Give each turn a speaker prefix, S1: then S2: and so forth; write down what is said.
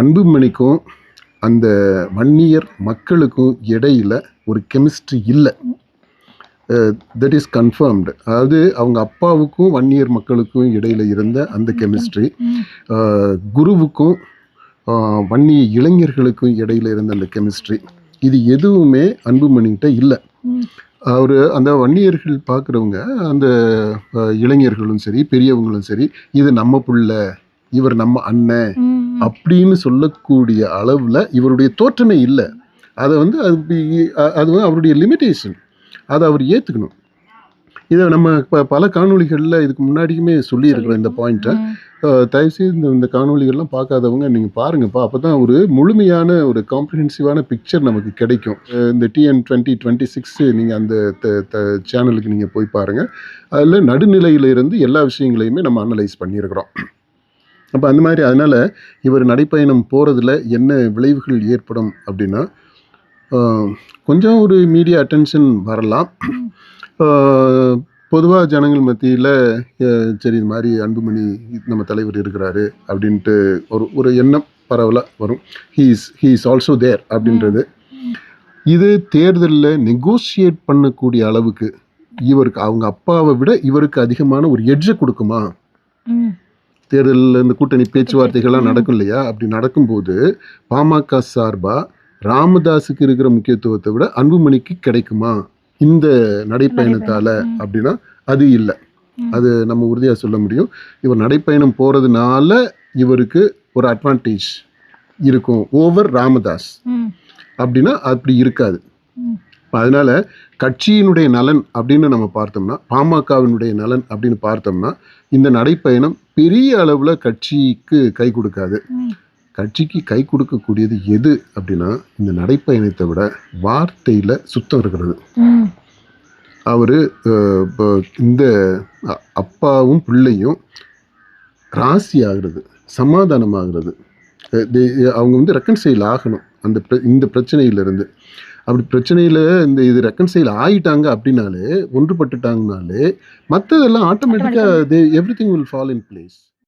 S1: அன்புமணிக்கும் அந்த வன்னியர் மக்களுக்கும் இடையில் ஒரு கெமிஸ்ட்ரி இல்லை. தட் இஸ் கன்ஃபர்ம்டு அதாவது அவங்க அப்பாவுக்கும் வன்னியர் மக்களுக்கும் இடையில் இருந்த அந்த கெமிஸ்ட்ரி. குருவுக்கும் வன்னிய இளைஞர்களுக்கும் இடையில இருந்த அந்த கெமிஸ்ட்ரி. இது எதுவுமே அன்புமணிகிட்ட இல்லை. அவர் அந்த வன்னியர்கள் பார்க்குறவங்க அந்த இளைஞர்களும் சரி பெரியவங்களும் சரி இது நம்ம பிள்ளை இவர் நம்ம அண்ணன் அப்படின்னு சொல்லக்கூடிய அளவில் இவருடைய தோற்றமே இல்லை. அதை வந்து அது அது வந்து அவருடைய லிமிட்டேஷன் அதை அவர் ஏற்றுக்கணும் இதை நம்ம இப்போ பல காணொளிகளில் இதுக்கு முன்னாடியுமே சொல்லியிருக்கிறோம் இந்த பாயிண்ட்டை. தயவுசெய்து இந்த இந்த காணொளிகள்லாம் பார்க்காதவங்க நீங்கள் பாருங்கப்பா. அப்போ தான் ஒரு முழுமையான ஒரு காம்ப்ரிஹென்சிவான பிக்சர் நமக்கு கிடைக்கும். இந்த டிஎன் டுவெண்ட்டி டுவெண்ட்டி சிக்ஸ் நீங்கள் அந்த சேனலுக்கு நீங்கள் போய் பாருங்கள் அதில் நடுநிலையில இருந்து எல்லா விஷயங்களையுமே நம்ம அனலைஸ் பண்ணியிருக்கிறோம். அப்போ அந்த மாதிரி அதனால் இவர் நடைப்பயணம் போகிறதுல என்ன விளைவுகள் ஏற்படும் அப்படின்னா கொஞ்சம் ஒரு மீடியா அட்டென்ஷன் வரலாம். பொதுவாக ஜனங்கள் மத்தியில் சரி இது மாதிரி அன்புமணி நம்ம தலைவர் இருக்கிறாரு அப்படின்ட்டு ஒரு ஒரு எண்ணம் பரவலாக வரும். ஹீஸ் ஹீஸ் ஆல்சோ தேர் அப்படின்றது. இது தேர்தலில் நெகோசியேட் பண்ணக்கூடிய அளவுக்கு இவருக்கு அவங்க அப்பாவை விட இவருக்கு அதிகமான ஒரு எட்ஜை கொடுக்குமா? தேர்தலில் இந்த கூட்டணி பேச்சுவார்த்தைகள்லாம் நடக்கும் இல்லையா அப்படி நடக்கும்போது பாமக சார்பாக ராமதாஸுக்கு இருக்கிற முக்கியத்துவத்தை விட அன்புமணிக்கு கிடைக்குமா? இந்த நடைப்பயணத்தால. அப்படின்னா அது இல்லை. அது நம்ம உறுதியாக சொல்ல முடியும். இவர் நடைப்பயணம் போகிறதுனால இவருக்கு ஒரு அட்வான்டேஜ் இருக்கும் ஓவர் ராமதாஸ். அப்படின்னா அப்படி இருக்காது. அதனால கட்சியினுடைய நலன் அப்படின்னு நம்ம பார்த்தோம்னா பாமகவினுடைய நலன் அப்படின்னு பார்த்தோம்னா இந்த நடைப்பயணம் பெரிய அளவில் கட்சிக்கு கை கொடுக்காது. கட்சிக்கு கை கொடுக்கக்கூடியது எது அப்படின்னா இந்த நடைப்பயணத்தை விட வார்த்தையில் சுத்தம் இருக்கிறது. அவர் இந்த அ- அப்பாவும் பிள்ளையும் ராசி ஆகிறது சமாதானம் ஆகிறது அஹ் they- அவங்க வந்து ரெக்கன்சைல் ஆகணும். அந்த இந்த பிரச்சனையிலிருந்து. அப்படி பிரச்சனையில் இந்த இது ரெக்கன்சைல் ஆயிட்டாங்க அப்படின்னாலே ஒன்றுபட்டுட்டாங்கனாலே மற்றதெல்லாம் ஆட்டோமேட்டிக்காக they every thing will fall in place